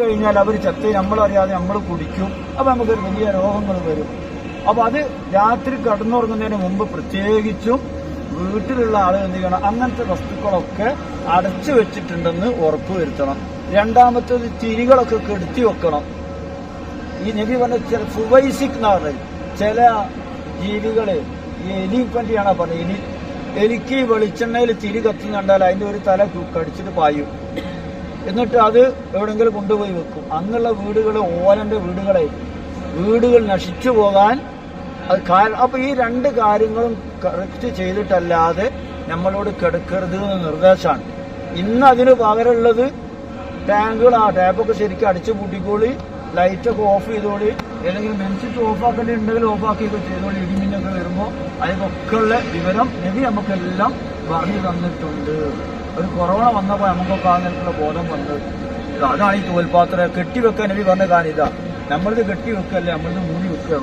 കഴിഞ്ഞാൽ അവർ ചത്ത് നമ്മളറിയാതെ നമ്മൾ കുടിക്കും. അപ്പം നമുക്കൊരു വലിയ രോഗങ്ങൾ വരും. അപ്പം അത് രാത്രി കടന്നുറങ്ങുന്നതിന് മുമ്പ് പ്രത്യേകിച്ചും വീട്ടിലുള്ള ആളുകൾ എന്ത് ചെയ്യണം? അങ്ങനത്തെ വസ്തുക്കളൊക്കെ അടച്ചു വെച്ചിട്ടുണ്ടെന്ന് ഉറപ്പ് വരുത്തണം. രണ്ടാമത്തേത് തിരികളൊക്കെ കെടുത്തി വെക്കണം. ഈ നബി പറഞ്ഞ ചില സുവൈസിക് എന്ന് പറഞ്ഞത് ചില ജീവികൾ ഈ എലി പറ്റിയാണ് പറഞ്ഞത്? എലി എലിക്ക് വെളിച്ചെണ്ണയിൽ തിരി കത്തി കണ്ടാൽ അതിന്റെ ഒരു തല കടിച്ചിട്ട് പായും. എന്നിട്ട് അത് എവിടെയെങ്കിലും കൊണ്ടുപോയി വെക്കും. അങ്ങനെയുള്ള വീടുകൾ ഓലന്റെ വീടുകളെ വീടുകൾ നശിച്ചു പോകാൻ അത് അപ്പോൾ അപ്പൊ ഈ രണ്ട് കാര്യങ്ങളും കറക്റ്റ് ചെയ്തിട്ടല്ലാതെ നമ്മളോട് കിടക്കരുത് എന്ന് നിർദ്ദേശമാണ്. ഇന്ന് അതിന് പകരമുള്ളത് ടാങ്കുകൾ ആ ടാപ്പൊക്കെ ശരിക്കും അടിച്ചു പൂട്ടിക്കോളി ലൈറ്റൊക്കെ ഓഫ് ചെയ്തോളി അല്ലെങ്കിൽ മെൻസിറ്റ് ഓഫ് ആക്കേണ്ടി ഉണ്ടെങ്കിൽ ഓഫ് ആക്കിയൊക്കെ ചെയ്തോളി ഇടിമിന്നൊക്കെ വരുമ്പോൾ അതിനൊക്കെ ഉള്ള വിവരം നബി നമുക്കെല്ലാം പറഞ്ഞു തന്നിട്ടുണ്ട്. ഒരു കൊറോണ വന്നപ്പോൾ നമുക്കൊക്കെ ആ നിലക്കുള്ള ബോധം വന്നു. അതാണ് ഈ തോൽപാത്രം കെട്ടിവെക്കാൻ എനിക്ക് പറഞ്ഞ കാര്യം. ഇതാ നമ്മളിത് കെട്ടി വെക്കല്ലേ നമ്മളിത് മൂടി വെക്കുക